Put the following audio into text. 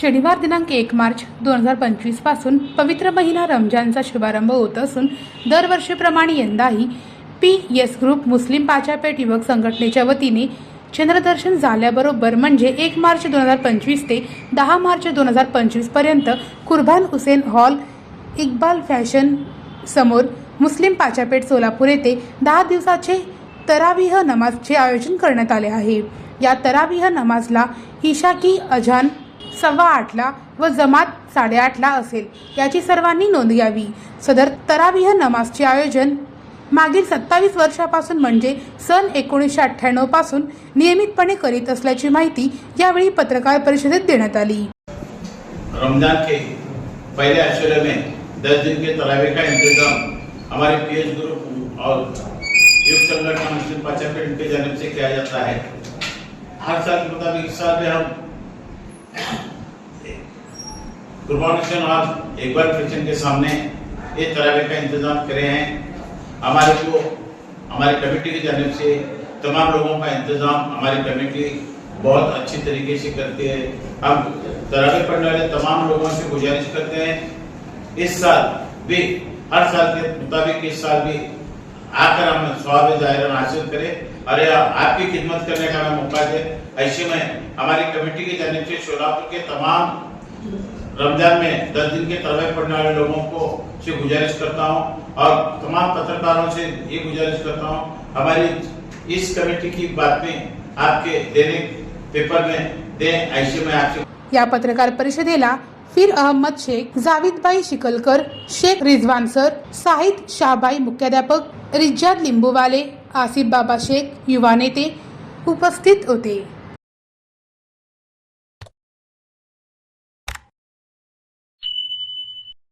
शनिवार दिनांक एक मार्च दोन हजार पंचवीसपासून पवित्र महिना रमजानचा शुभारंभ होत असून दरवर्षीप्रमाणे यंदाही पी एस ग्रुप मुस्लिम पाचापेठ युवक संघटनेच्या वतीने चंद्रदर्शन झाल्याबरोबर म्हणजे एक मार्च दोन हजार पंचवीस ते दहा मार्च दोन हजार पंचवीसपर्यंत कुर्बान हुसेन हॉल इक्बाल फॅशन समोर मुस्लिम पाचापेठ सोलापूर येथे दहा दिवसाचे तरावीह नमाजचे आयोजन करण्यात आले आहे. या तरावीह नमाजला ईशा की अजान सव्वा आठला व जमात साडेआठला असेल. याची सर्वांनी नोंद घ्यावी. सदर तरावीह नमाजचे आयोजन मागील सत्तावीस वर्षापासून म्हणजे सन एकोणीसशे अठ्ठ्याण्णवपासून नियमितपणे करीत असल्याची माहिती यावेळी पत्रकार परिषदेत देण्यात आली. रमजान के पहले अशुरे में दस दिन के तरावे का इंतजाम हमारे पीएच ग्रुप और युग संगठन मुस्लिम पाचापेट के जानब से किया जाता है। हर साल के मुताबिक इस साल में हम कुर्बान हुसैन और इकबाल फ़ैशन के सामने ये तरावे का इंतज़ाम करे हैं। हमारे को, हमारी कमेटी की जानब से तमाम लोगों का इंतज़ाम हमारी कमेटी बहुत अच्छी तरीके से करती है। हम तरावे पढ़ने वाले तमाम लोगों से गुजारिश करते हैं। इस साल भी हर साल के मुताबिक इस साल भी आकर हम स्वाब जाहिर हासिल करें। और आपकी खिदमत करने का हमें मौका दे। ऐसे में हमारी कमेटी की जानब से शोलापुर के तमाम रमजान में दस दिन के तरवे पढ़ने वाले लोगों को से गुजारिश करता हूँ और तमाम पत्रकारों से ये गुजारिश करता हूँ हमारी इस कमेटी की बातें आपके दैनिक पेपर में दें ऐसे में आपसे या पत्रकार परिषदेला पीर अहमद शेख जाविदबाई शिकलकर शेख रिझवान सर साहिद शाहबाई मुख्याध्यापक रिज्जाद लिंबूवाले आसिफ बाबा शेख युवा नेते उपस्थित होते.